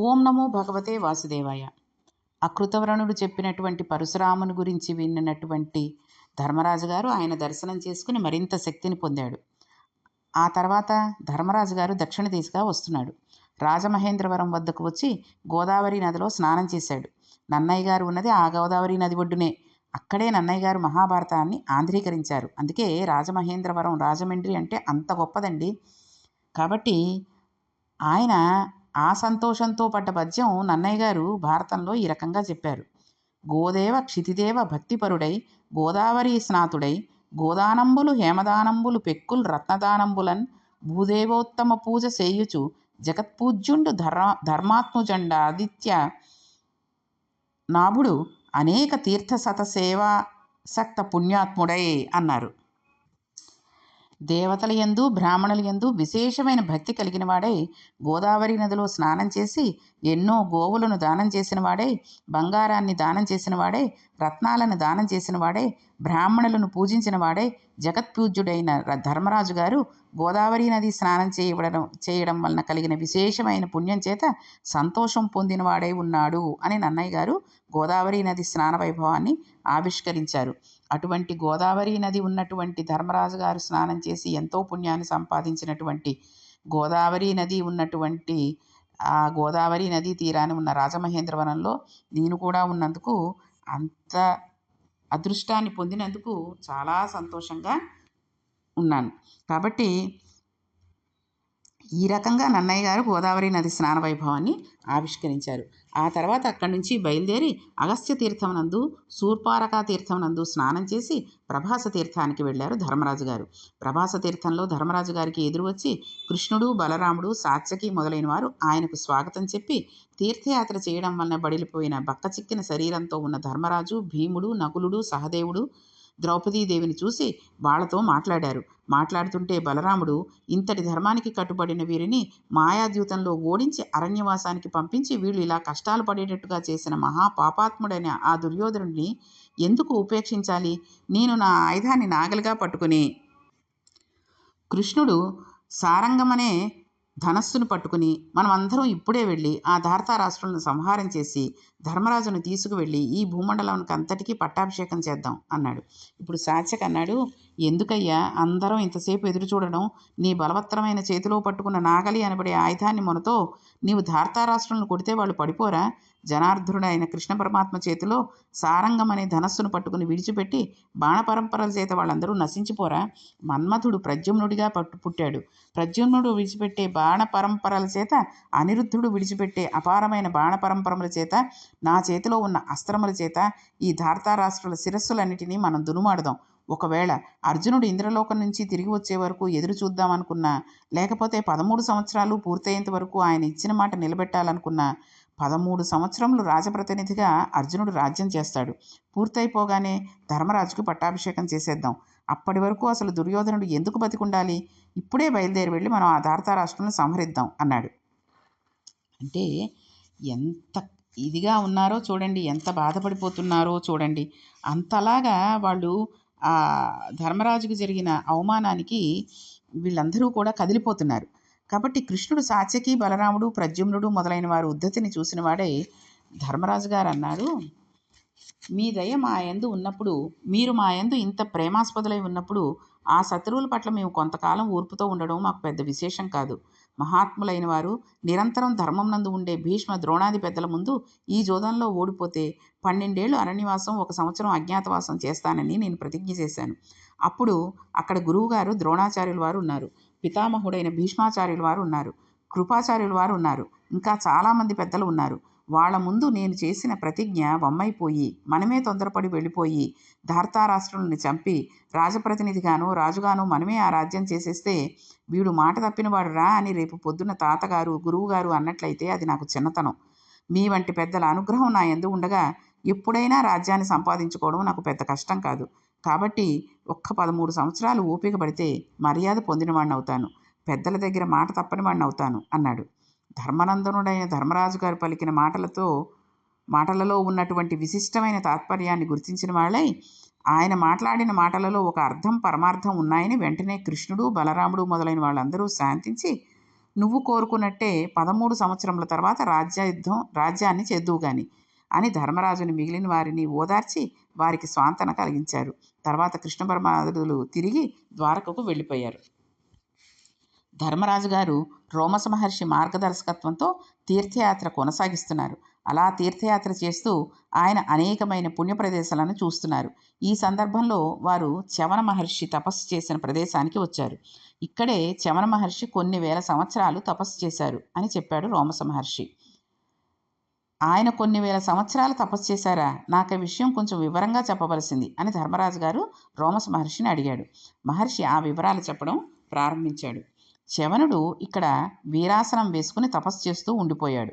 ఓం నమో భగవతే వాసుదేవాయ. అకృతవ్రణుడు చెప్పినటువంటి పరశురాముని గురించి విన్నటువంటి ధర్మరాజు గారు ఆయన దర్శనం చేసుకుని మరింత శక్తిని పొందాడు. ఆ తర్వాత ధర్మరాజు గారు దక్షిణ దిశగా వస్తున్నాడు. రాజమహేంద్రవరం వద్దకు వచ్చి గోదావరి నదిలో స్నానం చేశాడు. నన్నయ్య గారు ఉన్నది ఆ గోదావరి నది ఒడ్డునే. అక్కడే నన్నయ్య గారు మహాభారతాన్ని ఆంధ్రీకరించారు. అందుకే రాజమహేంద్రవరం రాజమండ్రి అంటే అంత గొప్పదండి. కాబట్టి ఆయన ఆ సంతోషంతో పడ్డ పద్యం నన్నయ్య గారు భారతంలో ఈ రకంగా చెప్పారు. గోదేవ క్షితిదేవ భక్తిపరుడై గోదావరి స్నాతుడై గోదానంబులు హేమదానంబులు పెక్కులు రత్నదానంబులన్ భూదేవోత్తమ పూజ చేయుచు జగత్పూజ్యుండు ధర్మ ధర్మాత్ముజండ ఆదిత్య నాభుడు అనేక తీర్థ సత సేవా సక్త పుణ్యాత్ముడై అన్నారు. దేవతల యందు బ్రాహ్మణుల యందు విశేషమైన భక్తి కలిగిన వాడై గోదావరి నదిలో స్నానం చేసి ఎన్నో గోవులను దానం చేసిన వాడై బంగారాన్ని దానం చేసిన వాడై రత్నాలను దానం చేసిన వాడై బ్రాహ్మణులను పూజించిన వాడై జగత్పూజ్యుడైన ధర్మరాజు గారు గోదావరి నది స్నానం చేయడం చేయడం వలన కలిగిన విశేషమైన పుణ్యం చేత సంతోషం పొందిన వాడై ఉన్నాడు అని నన్నయ్య గారు గోదావరి నది స్నాన వైభవాన్ని ఆవిష్కరించారు. అటువంటి గోదావరి నది ఉన్నటువంటి ధర్మరాజు గారు స్నానం చేసి ఎంతో పుణ్యాన్ని సంపాదించినటువంటి గోదావరి నది ఉన్నటువంటి ఆ గోదావరి నదీ తీరాన ఉన్న రాజమహేంద్రవనంలో నేను కూడా ఉన్నందుకు అంత అదృష్టాన్ని పొందినందుకు చాలా సంతోషంగా ఉన్నాను. కాబట్టి ఈ రకంగా నన్నయ్య గారు గోదావరి నది స్నాన వైభవాన్ని ఆవిష్కరించారు. ఆ తర్వాత అక్కడి నుంచి బయలుదేరి అగస్త్య తీర్థం నందు శూర్పారక తీర్థం నందు స్నానం చేసి ప్రభాస తీర్థానికి వెళ్ళారు ధర్మరాజు గారు. ప్రభాస తీర్థంలో ధర్మరాజు గారికి ఎదురు వచ్చి కృష్ణుడు బలరాముడు సాత్యకి మొదలైన వారు ఆయనకు స్వాగతం చెప్పి తీర్థయాత్ర చేయడం వలన బడిలిపోయిన బక్క చిక్కిన శరీరంతో ఉన్న ధర్మరాజు భీముడు నకులుడు సహదేవుడు ద్రౌపదీదేవిని చూసి వాళ్ళతో మాట్లాడారు. మాట్లాడుతుంటే బలరాముడు ఇంతటి ధర్మానికి కట్టుబడిన వీరిని మాయాద్యూతంలో ఓడించి అరణ్యవాసానికి పంపించి వీళ్ళు ఇలా కష్టాలు పడేటట్టుగా చేసిన మహా పాపాత్ముడైన ఆ దుర్యోధనుడిని ఎందుకు ఉపేక్షించాలి? నేను నా ఆయుధాన్ని నాగలిగా పట్టుకుని కృష్ణుడు సారంగమనే ధనస్సును పట్టుకుని మనం అందరం ఇప్పుడే వెళ్ళి ఆ ధార్తారాష్ట్రులను సంహారం చేసి ధర్మరాజును తీసుకువెళ్ళి ఈ భూమండలానికి అంతటికీ పట్టాభిషేకం చేద్దాం అన్నాడు. ఇప్పుడు సాత్యక్ అన్నాడు ఎందుకయ్యా అందరం ఇంతసేపు ఎదురు చూడడం? నీ బలవత్తరమైన చేతిలో పట్టుకున్న నాగలి అనబడే ఆయుధాన్ని మనతో నీవు ధార్తారాష్ట్రులను కొడితే వాళ్ళు పడిపోరా? జనార్ధుడైన కృష్ణ పరమాత్మ చేతిలో సారంగం అనే ధనస్సును పట్టుకుని విడిచిపెట్టి బాణపరంపరల చేత వాళ్ళందరూ నశించిపోరా? మన్మథుడు ప్రద్యుమ్నుడిగా పట్టు పుట్టాడు. ప్రద్యుమ్నుడు విడిచిపెట్టే బాణ పరంపరల చేత అనిరుద్ధుడు విడిచిపెట్టే అపారమైన బాణ పరంపరముల చేత నా చేతిలో ఉన్న అస్త్రముల చేత ఈ ధార్తారాష్ట్రుల శిరస్సులన్నిటినీ మనం దునుమాడదాం. ఒకవేళ అర్జునుడు ఇంద్రలోకం నుంచి తిరిగి వచ్చే వరకు ఎదురు చూద్దామనుకున్నా లేకపోతే పదమూడు సంవత్సరాలు పూర్తయ్యేంత వరకు ఆయన ఇచ్చిన మాట నిలబెట్టాలనుకున్నా పదమూడు సంవత్సరములు రాజప్రతినిధిగా అర్జునుడు రాజ్యం చేస్తాడు. పూర్తయిపోగానే ధర్మరాజుకు పట్టాభిషేకం చేసేద్దాం. అప్పటి వరకు అసలు దుర్యోధనుడు ఎందుకు బతికుండాలి? ఇప్పుడే బయలుదేరి వెళ్ళి మనం ఆ ధారతా సంహరిద్దాం అన్నాడు. అంటే ఎంత ఇదిగా ఉన్నారో చూడండి ఎంత బాధపడిపోతున్నారో చూడండి. అంతలాగా వాళ్ళు ఆ ధర్మరాజుకు జరిగిన అవమానానికి వీళ్ళందరూ కూడా కదిలిపోతున్నారు. కాబట్టి కృష్ణుడు సాత్యకి బలరాముడు ప్రద్యుమ్నుడు మొదలైన వారు ఉద్ధతిని చూసిన వాడే ధర్మరాజు గారు అన్నారు మీ దయ మా యందు ఉన్నప్పుడు మీరు మా యందు ఇంత ప్రేమాస్పదులై ఉన్నప్పుడు ఆ శత్రువుల పట్ల మేము కొంతకాలం ఊర్పుతో ఉండడం మాకు పెద్ద విశేషం కాదు. మహాత్ములైన వారు నిరంతరం ధర్మం నందు ఉండే భీష్మ ద్రోణాది పెద్దల ముందు ఈ జోదంలో ఓడిపోతే పన్నెండేళ్ళు అరణ్యవాసం ఒక సంవత్సరం అజ్ఞాతవాసం చేస్తానని నేను ప్రతిజ్ఞ చేశాను. అప్పుడు అక్కడ గురువుగారు ద్రోణాచార్యుల వారు ఉన్నారు. పితామహుడైన భీష్మాచార్యుల వారు ఉన్నారు. కృపాచార్యుల వారు ఉన్నారు. ఇంకా చాలామంది పెద్దలు ఉన్నారు. వాళ్ళ ముందు నేను చేసిన ప్రతిజ్ఞ వమ్మైపోయి మనమే తొందరపడి వెళ్ళిపోయి ధార్తారాష్ట్రుల్ని చంపి రాజప్రతినిధిగానో రాజుగానో మనమే ఆ రాజ్యం చేసేస్తే వీడు మాట తప్పినవాడు రా అని రేపు పొద్దున్న తాతగారు గురువుగారు అన్నట్లయితే అది నాకు చిన్నతనం. మీ వంటి పెద్దల అనుగ్రహం నా ఎందు ఉండగా ఎప్పుడైనా రాజ్యాన్ని సంపాదించుకోవడం నాకు పెద్ద కష్టం కాదు. కాబట్టి ఒక్క పదమూడు సంవత్సరాలు ఓపిక పడితే మర్యాద పొందినవాణ్ణవుతాను. అవుతాను పెద్దల దగ్గర మాట తప్పని వాడిని అవుతాను అన్నాడు. ధర్మనందనుడైన ధర్మరాజు గారు పలికిన మాటలతో మాటలలో ఉన్నటువంటి విశిష్టమైన తాత్పర్యాన్ని గుర్తించిన వాళ్ళై ఆయన మాట్లాడిన మాటలలో ఒక అర్థం పరమార్థం ఉన్నాయని వెంటనే కృష్ణుడు బలరాముడు మొదలైన వాళ్ళందరూ శాంతించి నువ్వు కోరుకున్నట్టే పదమూడు సంవత్సరముల తర్వాత రాజ్యయుద్ధం రాజ్యాన్ని చేద్దువు గాని అని ధర్మరాజుని మిగిలిన వారిని ఓదార్చి వారికి స్వాంతన కలిగించారు. తర్వాత కృష్ణ పరమాదులు తిరిగి ద్వారకకు వెళ్ళిపోయారు. ధర్మరాజు గారు రోమస మహర్షి మార్గదర్శకత్వంతో తీర్థయాత్ర కొనసాగిస్తున్నారు. అలా తీర్థయాత్ర చేస్తూ ఆయన అనేకమైన పుణ్య ప్రదేశాలను చూస్తున్నారు. ఈ సందర్భంలో వారు చవన మహర్షి తపస్సు చేసిన ప్రదేశానికి వచ్చారు. ఇక్కడే చవన మహర్షి కొన్ని వేల సంవత్సరాలు తపస్సు చేశారు అని చెప్పాడు రోమస మహర్షి. ఆయన కొన్ని వేల సంవత్సరాలు తపస్సు చేశారా? నాకు ఆ విషయం కొంచెం వివరంగా చెప్పవలసింది అని ధర్మరాజు గారు రోమస్ మహర్షిని అడిగాడు. మహర్షి ఆ వివరాలు చెప్పడం ప్రారంభించాడు. చవనుడు ఇక్కడ వీరాసనం వేసుకుని తపస్సు చేస్తూ ఉండిపోయాడు.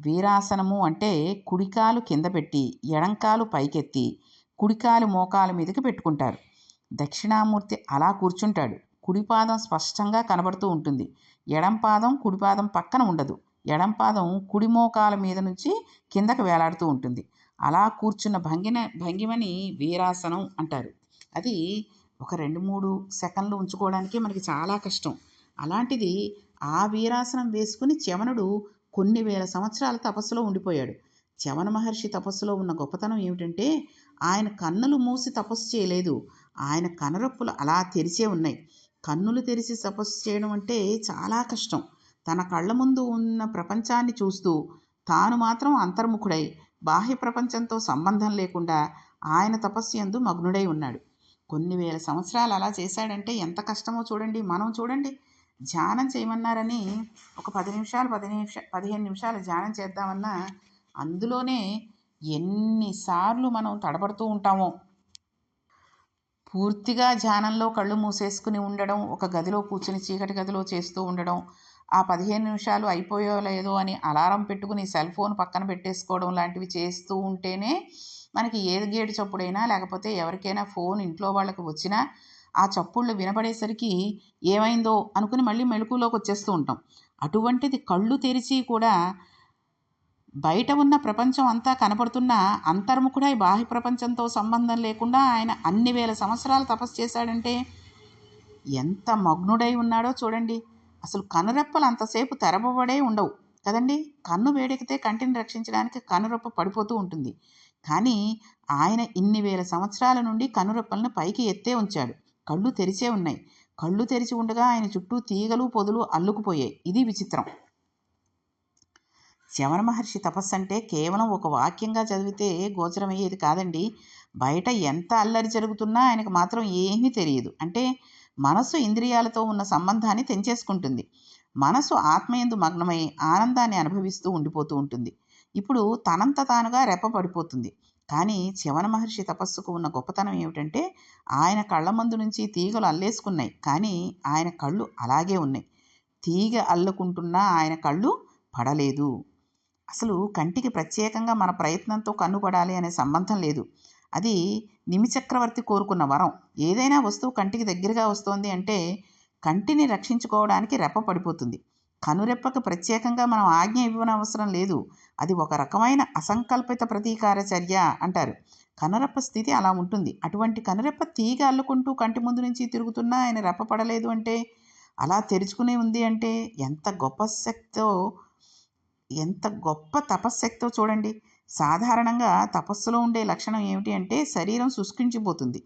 వీరాసనము అంటే కుడికాలు కింద పెట్టి ఎడంకాలు పైకెత్తి కుడికాలు మోకాలు మీదకి పెట్టుకుంటారు. దక్షిణామూర్తి అలా కూర్చుంటాడు. కుడిపాదం స్పష్టంగా కనబడుతూ ఉంటుంది. ఎడం పాదం కుడిపాదం పక్కన ఉండదు. ఎడం పాదం కుడి మోకాల మీద నుంచి కిందకు వేలాడుతూ ఉంటుంది. అలా కూర్చున్న భంగిన భంగిమని వీరాసనం అంటారు. అది ఒక రెండు మూడు సెకండ్లు ఉంచుకోవడానికి మనకి చాలా కష్టం. అలాంటిది ఆ వీరాసనం వేసుకుని చమనుడు కొన్ని వేల సంవత్సరాల తపస్సులో ఉండిపోయాడు. చమన మహర్షి తపస్సులో ఉన్న గొప్పతనం ఏమిటంటే ఆయన కన్నులు మూసి తపస్సు చేయలేదు. ఆయన కనరొప్పులు అలా తెరిచే ఉన్నాయి. కన్నులు తెరిచి తపస్సు చేయడం అంటే చాలా కష్టం. తన కళ్ళ ముందు ఉన్న ప్రపంచాన్ని చూస్తూ తాను మాత్రం అంతర్ముఖుడై బాహ్య ప్రపంచంతో సంబంధం లేకుండా ఆయన తపస్సు ఎందు మగ్నుడై ఉన్నాడు. కొన్ని వేల సంవత్సరాలు అలా చేశాడంటే ఎంత కష్టమో చూడండి మనం చూడండి. ధ్యానం చేయమన్నారని ఒక పది నిమిషాలు పది నిమిష పదిహేను నిమిషాలు ధ్యానం చేద్దామన్నా అందులోనే ఎన్నిసార్లు మనం తడబడుతూ ఉంటామో. పూర్తిగా ధ్యానంలో కళ్ళు మూసేసుకుని ఉండడం ఒక గదిలో కూర్చుని చీకటి గదిలో చేస్తూ ఉండడం ఆ పదిహేను నిమిషాలు అయిపోయో లేదో అని అలారం పెట్టుకుని సెల్ ఫోన్ పక్కన పెట్టేసుకోవడం లాంటివి చేస్తూ ఉంటేనే మనకి ఏది గేటు చప్పుడైనా లేకపోతే ఎవరికైనా ఫోన్ ఇంట్లో వాళ్ళకి వచ్చినా ఆ చప్పుళ్ళు వినపడేసరికి ఏమైందో అనుకుని మళ్ళీ మెలకులోకి వచ్చేస్తూ ఉంటాం. అటువంటిది కళ్ళు తెరిచి కూడా బయట ఉన్న ప్రపంచం అంతా కనపడుతున్న అంతర్ముఖుడై బాహ్య ప్రపంచంతో సంబంధం లేకుండా ఆయన అన్ని వేల సంవత్సరాలు తపస్సు చేశాడంటే ఎంత మగ్నుడై ఉన్నాడో చూడండి. అసలు కనురెప్పలు అంతసేపు తెరవబడే ఉండవు కదండి? కన్ను వేడెక్కితే కంటిని రక్షించడానికి కనురెప్ప పడిపోతూ ఉంటుంది. కానీ ఆయన ఇన్ని వేల సంవత్సరాల నుండి కనురెప్పలను పైకి ఎత్తే ఉంచాడు. కళ్ళు తెరిచే ఉన్నాయి. కళ్ళు తెరిచి ఉండగా ఆయన చుట్టూ తీగలు పొదులు అల్లుకుపోయాయి. ఇది విచిత్రం. శవణ మహర్షి తపస్సు అంటే కేవలం ఒక వాక్యంగా చదివితే గోచరమయ్యేది కాదండి. బయట ఎంత అల్లరి జరుగుతున్నా ఆయనకు మాత్రం ఏమీ తెలియదు. అంటే మనసు ఇంద్రియాలతో ఉన్న సంబంధాన్ని తెంచేసుకుంటుంది. మనసు ఆత్మయందు మగ్నమై ఆనందాన్ని అనుభవిస్తూ ఉండిపోతూ ఉంటుంది. ఇప్పుడు తనంత తానుగా రెప్పపడిపోతుంది. కానీ చివన మహర్షి తపస్సుకు ఉన్న గొప్పతనం ఏమిటంటే ఆయన కళ్ళ మందు నుంచి తీగలు అల్లేసుకున్నాయి. కానీ ఆయన కళ్ళు అలాగే ఉన్నాయి. తీగ అల్లుకుంటున్నా ఆయన కళ్ళు పడలేదు. అసలు కంటికి ప్రత్యేకంగా మన ప్రయత్నంతో కన్నుపడాలి అనే సంబంధం లేదు. అది నిమిచక్రవర్తి కోరుకున్న వరం. ఏదైనా వస్తువు కంటికి దగ్గరగా వస్తోంది అంటే కంటిని రక్షించుకోవడానికి రెప్ప పడిపోతుంది. కనురెప్పకు ప్రత్యేకంగా మనం ఆజ్ఞ ఇవ్వనవసరం లేదు. అది ఒక రకమైన అసంకల్పిత ప్రతీకార చర్య అంటారు. కనురెప్ప స్థితి అలా ఉంటుంది. అటువంటి కనురెప్ప తీగ అల్లుకుంటూ కంటి ముందు నుంచి తిరుగుతున్నా ఆయన రెప్ప పడలేదు అంటే అలా తెరుచుకునే ఉంది అంటే ఎంత గొప్ప శక్తో ఎంత గొప్ప తపశ్శక్తో చూడండి. సాధారణంగా తపస్సులో ఉండే లక్షణం ఏమిటి అంటే శరీరం శుష్కించిపోతుంది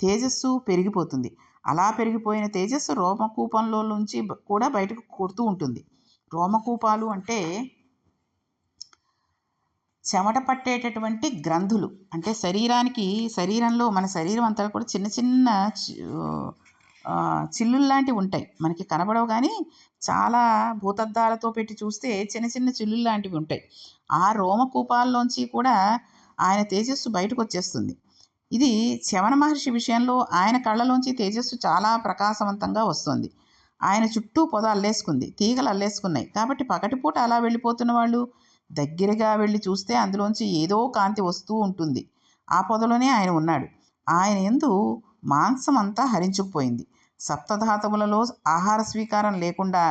తేజస్సు పెరిగిపోతుంది. అలా పెరిగిపోయిన తేజస్సు రోమకూపంలో నుంచి కూడా బయటకు కొడుతూ ఉంటుంది. రోమకూపాలు అంటే చెమట పట్టేటటువంటి గ్రంథులు. అంటే శరీరానికి శరీరంలో మన శరీరం అంతా కూడా చిన్న చిన్న చిల్లుల్లాంటివి ఉంటాయి. మనకి కనబడవు కానీ చాలా భూతద్దాలతో పెట్టి చూస్తే చిన్న చిన్న చిల్లులు లాంటివి ఉంటాయి. ఆ రోమకూపాల్లోంచి కూడా ఆయన తేజస్సు బయటకు వచ్చేస్తుంది. ఇది శవణ మహర్షి విషయంలో ఆయన కళ్ళలోంచి తేజస్సు చాలా ప్రకాశవంతంగా వస్తుంది. ఆయన చుట్టూ పొద అల్లేసుకుంది. తీగలు అల్లేసుకున్నాయి. కాబట్టి పగటిపూట అలా వెళ్ళిపోతున్న వాళ్ళు దగ్గరగా వెళ్ళి చూస్తే అందులోంచి ఏదో కాంతి వస్తూ ఉంటుంది. ఆ పొదలోనే ఆయన ఉన్నాడు. ఆయన ఎందు మాంసం అంతా హరించుకుపోయింది. సప్తధాతువులలో ఆహార స్వీకారం లేకుండా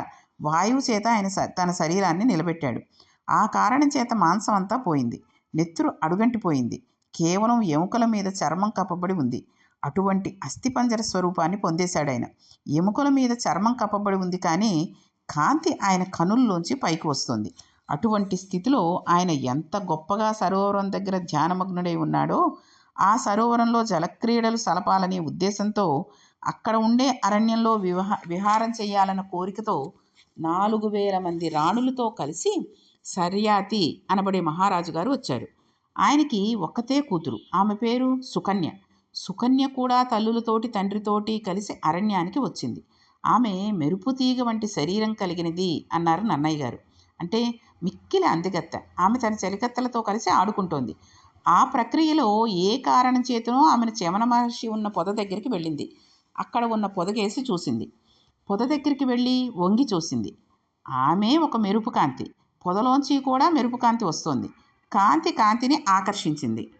వాయువు చేత ఆయన తన శరీరాన్ని నిలబెట్టాడు. ఆ కారణం చేత మాంసం అంతా పోయింది. నెత్తురు అడుగంటిపోయింది కేవలం ఎముకల మీద చర్మం కప్పబడి ఉంది. అటువంటి అస్థిపంజర స్వరూపాన్ని పొందేశాడు ఆయన ఎముకల మీద చర్మం కప్పబడి ఉంది కానీ కాంతి ఆయన కనుల్లోంచి పైకి వస్తుంది. అటువంటి స్థితిలో ఆయన ఎంత గొప్పగా సరోవరం దగ్గర ధ్యానమగ్నుడై ఉన్నాడో ఆ సరోవరంలో జలక్రీడలు సలపాలనే ఉద్దేశంతో అక్కడ ఉండే అరణ్యంలో వివహ విహారం చేయాలన్న కోరికతో నాలుగు వేల మంది రాణులతో కలిసి సర్యాతి అనబడే మహారాజు గారు వచ్చారు. ఆయనకి ఒక్కతే కూతురు. ఆమె పేరు సుకన్య. సుకన్య కూడా తల్లులతోటి తండ్రితోటి కలిసి అరణ్యానికి వచ్చింది. ఆమె మెరుపు తీగ వంటి శరీరం కలిగినది అన్నారు నన్నయ్య గారు. అంటే మిక్కిలి అందగత్త. ఆమె తన చలికత్తలతో కలిసి ఆడుకుంటోంది. ఆ ప్రక్రియలో ఏ కారణం చేతనో ఆమెను చమన మహర్షి ఉన్న పొద దగ్గరికి వెళ్ళింది. అక్కడ ఉన్న పొదగేసి చూసింది. పొద దగ్గరికి వెళ్ళి వంగి చూసింది. ఆమె ఒక మెరుపు కాంతి. పొదలోంచి కూడా మెరుపు కాంతి వస్తోంది. కాంతి కాంతిని ఆకర్షించింది.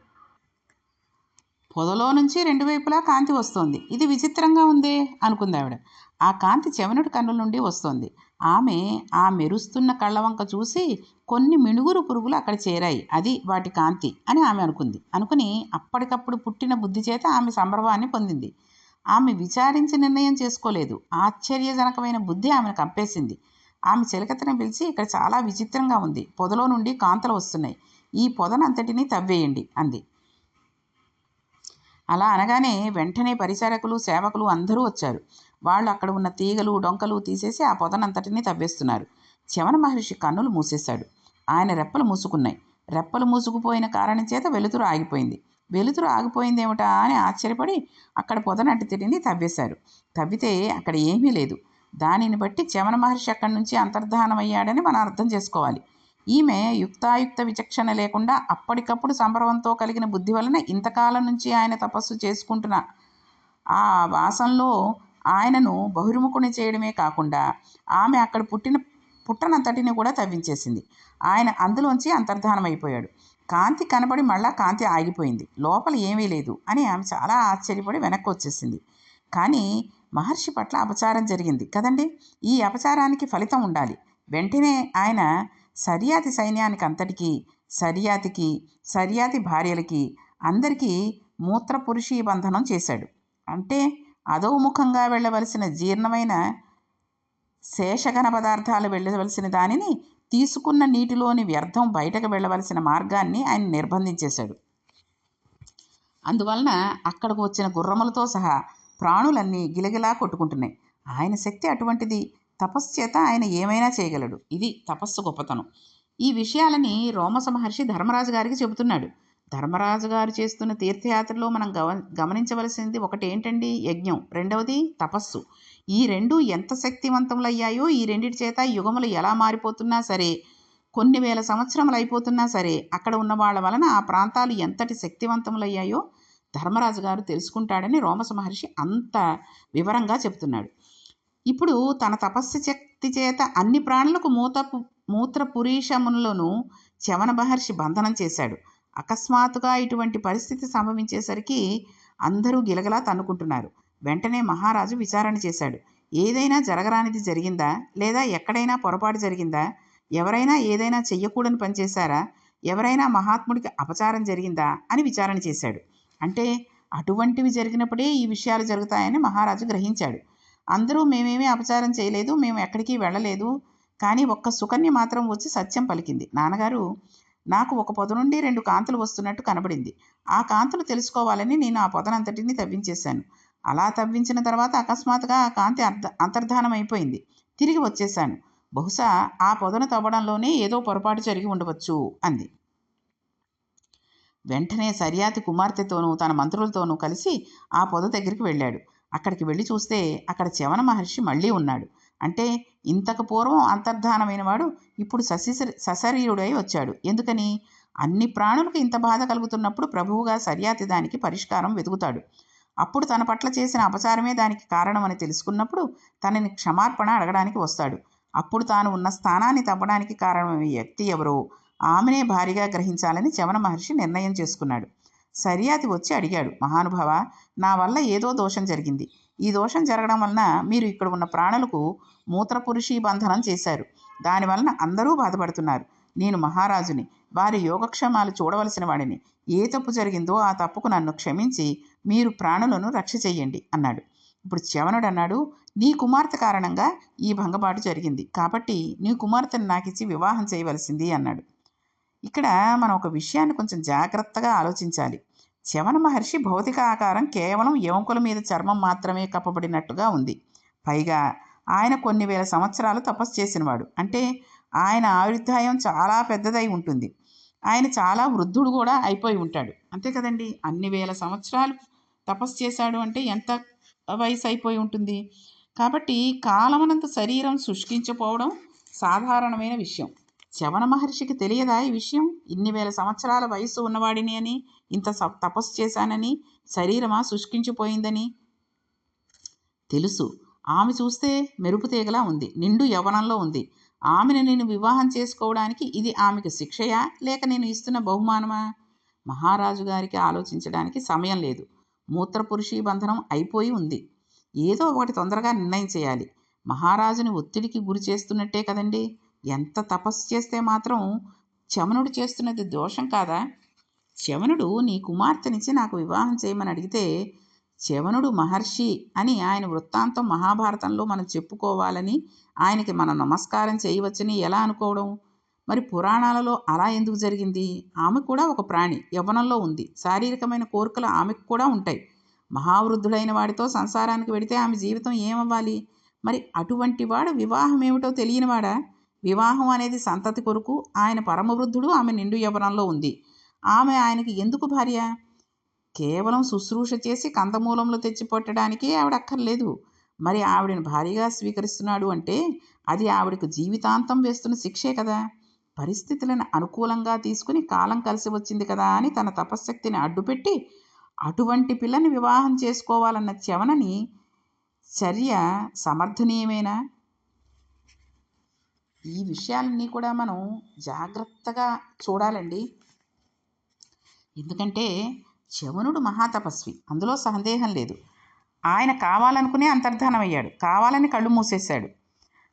పొదలో నుంచి రెండు వైపులా కాంతి వస్తోంది. ఇది విచిత్రంగా ఉందే అనుకుంది ఆవిడ. ఆ కాంతి చెవనుడి కన్నుల నుండి వస్తోంది. ఆమె ఆ మెరుస్తున్న కళ్ళవంక చూసి కొన్ని మిణుగురు పురుగులు అక్కడ చేరాయి. అది వాటి కాంతి అని ఆమె అనుకుంది. అనుకుని అప్పటికప్పుడు పుట్టిన బుద్ధి చేత ఆమె సంభ్రమాన్ని పొందింది. ఆమె విచారించి నిర్ణయం చేసుకోలేదు. ఆశ్చర్యజనకమైన బుద్ధి ఆమెను కంపేసింది. ఆమె చిలకతను పిలిచి ఇక్కడ చాలా విచిత్రంగా ఉంది. పొదలో నుండి కాంతలు వస్తున్నాయి. ఈ పొదనంతటినీ తవ్వేయండి అంది. అలా అనగానే వెంటనే పరిచారకులు సేవకులు అందరూ వచ్చారు. వాళ్ళు అక్కడ ఉన్న తీగలు డొంకలు తీసేసి ఆ పొదనంతటినీ తవ్వేస్తున్నారు. చవన మహర్షి కన్నులు మూసేశాడు. ఆయన రెప్పలు మూసుకున్నాయి. రెప్పలు మూసుకుపోయిన కారణం చేత వెలుతురు ఆగిపోయింది. వెలుతురు ఆగిపోయిందేమిటా అని ఆశ్చర్యపడి అక్కడ పొదనట్టితిని తవ్వేశారు. తవ్వితే అక్కడ ఏమీ లేదు. దానిని బట్టి చమన మహర్షి అక్కడి నుంచి అంతర్ధానమయ్యాడని మనం అర్థం చేసుకోవాలి. ఈమె యుక్తాయుక్త విచక్షణ లేకుండా అప్పటికప్పుడు సంభ్రమంతో కలిగిన బుద్ధి వలన ఇంతకాలం నుంచి ఆయన తపస్సు చేసుకుంటున్న ఆ వాసంలో ఆయనను బహిర్ముఖుని చేయడమే కాకుండా ఆమె అక్కడ పుట్టిన పుట్టనంతటిని కూడా తవ్వించేసింది. ఆయన అందులోంచి అంతర్ధానమైపోయాడు. కాంతి కనబడి మళ్ళా కాంతి ఆగిపోయింది. లోపల ఏమీ లేదు అని ఆమె చాలా ఆశ్చర్యపడి వెనక్కి వచ్చేసింది. కానీ మహర్షి పట్ల అపచారం జరిగింది కదండి? ఈ అపచారానికి ఫలితం ఉండాలి. వెంటనే ఆయన సరియాతి సైన్యానికి అంతటికీ సరియాతికి సరియాతి భార్యలకి అందరికీ మూత్రపురుషీ బంధనం చేశాడు. అంటే అధోముఖంగా వెళ్ళవలసిన జీర్ణమైన శేషఘన పదార్థాలు వెళ్ళవలసిన దానిని తీసుకున్న నీటిలోని వ్యర్థం బయటకు వెళ్ళవలసిన మార్గాన్ని ఆయన నిర్బంధించేశాడు. అందువలన అక్కడకు వచ్చిన గుర్రములతో సహా ప్రాణులన్నీ గిలగిలా కొట్టుకుంటున్నాయి. ఆయన శక్తి అటువంటిది. తపస్సు చేత ఆయన ఏమైనా చేయగలడు. ఇది తపస్సు గొప్పతనం. ఈ విషయాలని రోమస మహర్షి ధర్మరాజు గారికి చెబుతున్నాడు. ధర్మరాజు గారు చేస్తున్న తీర్థయాత్రలో మనం గమ గమనించవలసింది ఒకటి ఏంటండి యజ్ఞం. రెండవది తపస్సు. ఈ రెండు ఎంత శక్తివంతములయ్యాయో ఈ రెండిటి చేత యుగములు ఎలా మారిపోతున్నా సరే కొన్ని వేల సంవత్సరములు అయిపోతున్నా సరే అక్కడ ఉన్న వాళ్ళ వలన ఆ ప్రాంతాలు ఎంతటి శక్తివంతములయ్యాయో ధర్మరాజు గారు తెలుసుకుంటాడని రోమస మహర్షి అంత వివరంగా చెప్తున్నాడు ఇప్పుడు తన తపస్సు శక్తి చేత అన్ని ప్రాణులకు మూత మూత్ర పురీషములను చవన మహర్షి బంధనం చేశాడు. అకస్మాత్తుగా ఇటువంటి పరిస్థితి సంభవించేసరికి అందరూ గిలగలా తన్నుకుంటున్నారు. వెంటనే మహారాజు విచారణ చేశాడు. ఏదైనా జరగరానిది జరిగిందా? లేదా ఎక్కడైనా పొరపాటు జరిగిందా? ఎవరైనా ఏదైనా చెయ్యకూడని పనిచేశారా ఎవరైనా మహాత్ముడికి అపచారం జరిగిందా? అని విచారణ చేశాడు. అంటే అటువంటివి జరిగినప్పుడే ఈ విషయాలు జరుగుతాయని మహారాజు గ్రహించాడు. అందరూ మేమేమీ అపచారం చేయలేదు మేము ఎక్కడికి వెళ్ళలేదు. కానీ ఒక్క సుకన్య మాత్రం వచ్చి సత్యం పలికింది. నాన్నగారు నాకు ఒక పొద నుండి రెండు కాంతులు వస్తున్నట్టు కనబడింది. ఆ కాంతులు తెలుసుకోవాలని నేను ఆ పొదనంతటిని తవ్వించేశాను. అలా తవ్వించిన తర్వాత అకస్మాత్తుగా ఆ కాంతి అర్ధ అంతర్ధానం అయిపోయింది. తిరిగి వచ్చేశాను. బహుశా ఆ పొదను తవ్వడంలోనే ఏదో పొరపాటు జరిగి ఉండవచ్చు అంది. వెంటనే సరియాతి కుమార్తెతోనూ తన మంత్రులతోనూ కలిసి ఆ పొద దగ్గరికి వెళ్ళాడు. అక్కడికి వెళ్ళి చూస్తే అక్కడ చవన మహర్షి మళ్ళీ ఉన్నాడు. అంటే ఇంతకు పూర్వం అంతర్ధానమైన వాడు ఇప్పుడు సశి సశరీరుడై వచ్చాడు. ఎందుకని? అన్ని ప్రాణులకు ఇంత బాధ కలుగుతున్నప్పుడు ప్రభువుగా సర్యాతి దానికి పరిష్కారం వెతుకుతాడు. అప్పుడు తన పట్ల చేసిన అపచారమే దానికి కారణమని తెలుసుకున్నప్పుడు తనని క్షమార్పణ అడగడానికి వస్తాడు. అప్పుడు తాను ఉన్న స్థానాన్ని తప్పడానికి కారణమయ్యే వ్యక్తి ఎవరో ఆమెనే భారీగా గ్రహించాలని చమన మహర్షి నిర్ణయం చేసుకున్నాడు. సర్యాతి వచ్చి అడిగాడు మహానుభావ నా వల్ల ఏదో దోషం జరిగింది. ఈ దోషం జరగడం వలన మీరు ఇక్కడ ఉన్న ప్రాణులకు మూత్రపురుషీ బంధనం చేశారు దానివలన అందరూ బాధపడుతున్నారు. నేను మహారాజుని వారి యోగక్షేమాలు చూడవలసిన వాడిని. ఏ తప్పు జరిగిందో ఆ తప్పుకు నన్ను క్షమించి మీరు ప్రాణులను రక్ష చెయ్యండి అన్నాడు. ఇప్పుడు చవనుడు అన్నాడు నీ కుమార్తె కారణంగా ఈ భంగపాటు జరిగింది. కాబట్టి నీ కుమార్తెను నాకిచ్చి వివాహం చేయవలసింది అన్నాడు. ఇక్కడ మనం ఒక విషయాన్ని కొంచెం జాగ్రత్తగా ఆలోచించాలి. చవన మహర్షి భౌతిక ఆకారం కేవలం ఎముకల మీద చర్మం మాత్రమే కప్పబడినట్టుగా ఉంది. పైగా ఆయన కొన్ని వేల సంవత్సరాలు తపస్సు చేసినవాడు. అంటే ఆయన ఆయుర్దాయం చాలా పెద్దదై ఉంటుంది. ఆయన చాలా వృద్ధుడు కూడా అయిపోయి ఉంటాడు. అంతే కదండి? అన్ని వేల సంవత్సరాలు తపస్సు చేశాడు అంటే ఎంత వయసు అయిపోయి ఉంటుంది? కాబట్టి కాలమనంత శరీరం శుష్కించిపోవడం సాధారణమైన విషయం. శవణ మహర్షికి తెలియదా ఈ విషయం? ఇన్ని వేల సంవత్సరాల వయసు ఉన్నవాడిని అని ఇంత తపస్సు చేశానని శరీరమా శుష్కించిపోయిందని? తెలుసు. ఆమె చూస్తే మెరుపు తీగలా ఉంది. నిండు యవ్వనంలో ఉంది. ఆమెను నేను వివాహం చేసుకోవడానికి ఇది ఆమెకు శిక్షయా? లేక నేను ఇస్తున్న బహుమానమా? మహారాజు గారికి ఆలోచించడానికి సమయం లేదు. మూత్రపురుషి బంధనం అయిపోయి ఉంది. ఏదో ఒకటి తొందరగా నిర్ణయం చేయాలి. మహారాజుని ఒత్తిడికి గురి చేస్తున్నట్టే కదండి. ఎంత తపస్సు చేస్తే మాత్రం చమనుడు చేస్తున్నది దోషం కాదా? చమనుడు నీ కుమార్తెనిచ్చి నాకు వివాహం చేయమని అడిగితే శవనుడు మహర్షి అని ఆయన వృత్తాంతం మహాభారతంలో మనం చెప్పుకోవాలని ఆయనకి మనం నమస్కారం చేయవచ్చని ఎలా అనుకోవడం? మరి పురాణాలలో అలా ఎందుకు జరిగింది? ఆమె కూడా ఒక ప్రాణి యవ్వనంలో ఉంది. శారీరకమైన కోరికలు ఆమెకు కూడా ఉంటాయి. మహావృద్ధుడైన వాడితో సంసారానికి వెడితే ఆమె జీవితం ఏమవ్వాలి? మరి అటువంటి వాడు వివాహం ఏమిటో తెలియనివాడా వివాహం అనేది సంతతి కొరకు ఆయన పరమవృద్ధుడు ఆమె నిండు యవ్వనంలో ఉంది. ఆమె ఆయనకి ఎందుకు భార్య? కేవలం శుశ్రూష చేసి కందమూలంలో తెచ్చిపెట్టడానికే ఆవిడ అక్కర్లేదు మరి ఆవిడని భారీగా స్వీకరిస్తున్నాడు అంటే అది ఆవిడకు జీవితాంతం వేస్తున్న శిక్షే కదా. పరిస్థితులను అనుకూలంగా తీసుకుని కాలం కలిసి వచ్చింది కదా అని తన తపశ్శక్తిని అడ్డుపెట్టి అటువంటి పిల్లని వివాహం చేసుకోవాలన్న చెవనని చర్య సమర్థనీయమేనా? ఈ విషయాలన్నీ కూడా మనం జాగ్రత్తగా చూడాలండి. ఎందుకంటే శవనుడు మహాతపస్వి. అందులో సందేహం లేదు. ఆయన కావాలనుకునే అంతర్ధానమయ్యాడు. కావాలని కళ్ళు మూసేశాడు.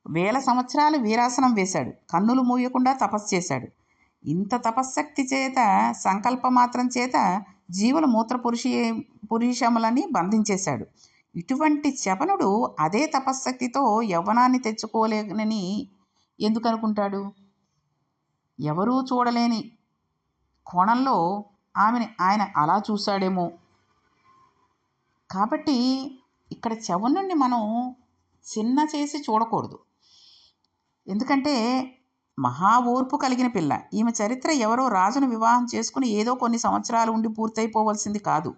వేల సంవత్సరాలు వీరాసనం వేశాడు. కన్నులు మూయకుండా తపస్సు చేశాడు. ఇంత తపశ్శక్తి చేత సంకల్ప మాత్రం చేత జీవుల మూత్ర పురుషి పురుషములని బంధించేశాడు. ఇటువంటి చపనుడు అదే తపశ్శక్తితో యవ్వనాన్ని తెచ్చుకోలేనని ఎందుకు అనుకుంటాడు ఎవరూ చూడలేని కోణంలో ఆమెని ఆయన అలా చూశాడేమో. కాబట్టి ఇక్కడ చవనుడిని మనం చిన్న చేసి చూడకూడదు. ఎందుకంటే మహా ఓర్పు కలిగిన పిల్ల. ఈమె చరిత్ర ఎవరో రాజును వివాహం చేసుకుని ఏదో కొన్ని సంవత్సరాలు ఉండి పూర్తయిపోవలసింది కాదు.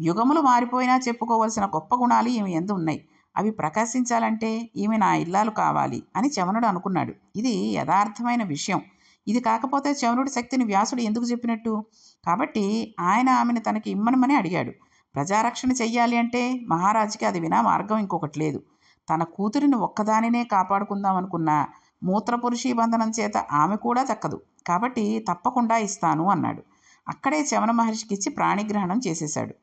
యుగములు మారిపోయినా చెప్పుకోవలసిన గొప్ప గుణాలు ఈమె ఎందు ఉన్నాయి. అవి ప్రకాశించాలంటే ఈమె నా ఇల్లాలు కావాలి అని చవనుడు అనుకున్నాడు. ఇది యథార్థమైన విషయం. ఇది కాకపోతే చవనుడి శక్తిని వ్యాసుడు ఎందుకు చెప్పినట్టు? కాబట్టి ఆయన ఆమెను తనకి ఇమ్మనమని అడిగాడు. ప్రజారక్షణ చెయ్యాలి అంటే మహారాజుకి అది వినా మార్గం ఇంకొకటి లేదు. తన కూతురిని ఒక్కదానినే కాపాడుకుందాం అనుకున్న మూత్రపురుషి బంధనం చేత ఆమె కూడా దక్కదు. కాబట్టి తప్పకుండా ఇస్తాను అన్నాడు. అక్కడే చవన మహర్షికి ఇచ్చి ప్రాణిగ్రహణం చేసేశాడు.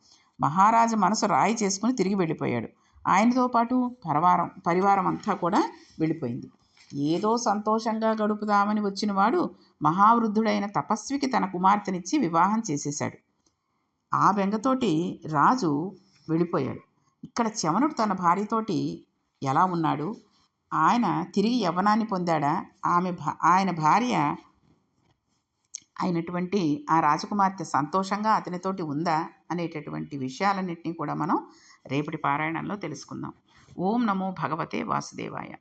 మహారాజు మనసు రాయి చేసుకుని తిరిగి వెళ్ళిపోయాడు. ఆయనతో పాటు పరివారం పరివారం అంతా కూడా వెళ్ళిపోయింది. ఏదో సంతోషంగా గడుపుదామని వచ్చినవాడు మహావృద్ధుడైన తపస్వికి తన కుమార్తెనిచ్చి వివాహం చేసేశాడు. ఆ బెంగతోటి రాజు వెళ్ళిపోయాడు. ఇక్కడ చవనుడు తన భార్యతోటి ఎలా ఉన్నాడు? ఆయన తిరిగి యవ్వనాన్ని పొందాడా? ఆమె భా ఆయన భార్య అయినటువంటి ఆ రాజకుమార్తె సంతోషంగా అతనితోటి ఉందా? అనేటటువంటి విషయాలన్నింటినీ కూడా మనం రేపటి పారాయణంలో తెలుసుకుందాం. ఓం నమో భగవతే వాసుదేవాయ.